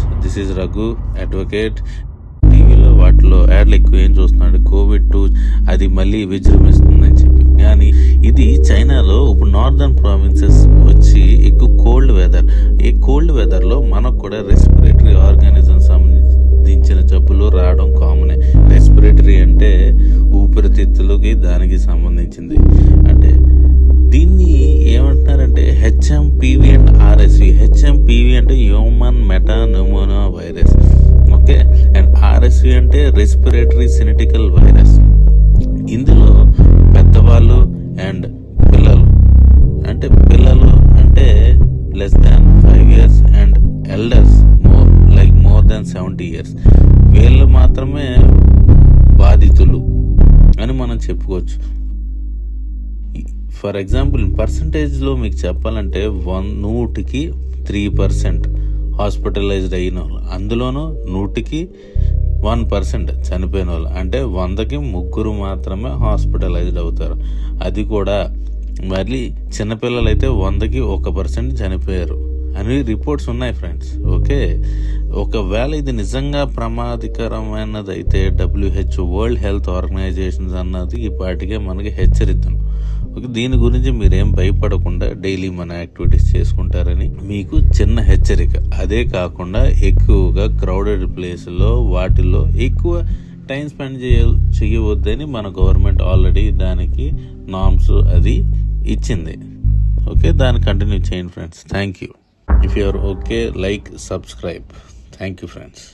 Friends this is Raghu advocate టీవీలో వాటిలో యాడ్లు ఎక్కువ ఏం చూస్తున్నాడు? కోవిడ్ టూ అది మళ్ళీ విజృంభిస్తుందని చెప్పి. కానీ ఇది చైనాలో ఇప్పుడు నార్దర్న్ ప్రావిన్సెస్ వచ్చి ఎక్కువ కోల్డ్ వెదర్ ఈ కోల్డ్ వెదర్లో మనకు కూడా రెస్పిరేటరీ ఆర్గానిజం సంబంధించిన జబ్బులు రావడం కామనే రెస్పిరేటరీ అంటే ఊపిరితిత్తులకి దానికి సంబంధించింది. అంటే దీన్ని ఏమంటున్నారంటే HMPV and R S V H M P V అంటే హ్యూమన్ మెటల్ అంటే రెస్పిరేటరీ సినిటికల్ వైరస్ ఇందులో పెద్దవాళ్ళు అండ్ పిల్లలు. అంటే పిల్లలు అంటే less than five years and elders more like more than seventy years వీళ్ళు మాత్రమే బాధితులు అని మనం చెప్పుకోవచ్చు. ఫర్ ఎగ్జాంపుల్ పర్సంటేజ్లో మీకు చెప్పాలంటే వన్ నూటికి త్రీ పర్సెంట్ హాస్పిటలైజ్డ్ అయిన వాళ్ళు. అందులోనూ నూటికి వన్ పర్సెంట్ చనిపోయిన వాళ్ళు. అంటే వందకి ముగ్గురు మాత్రమే హాస్పిటలైజ్డ్ అవుతారు. అది కూడా మళ్ళీ చిన్నపిల్లలు అయితే వందకి ఒక పర్సెంట్ చనిపోయారు. అని రిపోర్ట్స్ ఉన్నాయి ఫ్రెండ్స్. ఓకే? ఒకవేళ ఇది నిజంగా ప్రమాదకరమైనది అయితే వరల్డ్ హెల్త్ ఆర్గనైజేషన్స్ అన్నది ఈ పాటికే మనకి హెచ్చరిద్దాం. దీని గురించి మీరేం భయపడకుండా డైలీ మన యాక్టివిటీస్ చేసుకుంటారని మీకు చిన్న హెచ్చరిక. అదే కాకుండా ఎక్కువగా క్రౌడెడ్ ప్లేస్లో వాటిల్లో ఎక్కువ టైం స్పెండ్ చేయ చేయవద్దని మన గవర్నమెంట్ ఆల్రెడీ దానికి నామ్స్ అది ఇచ్చింది. ఓకే దాన్ని కంటిన్యూ చేయండి friends. Thank you if you're okay like subscribe. Thank you friends.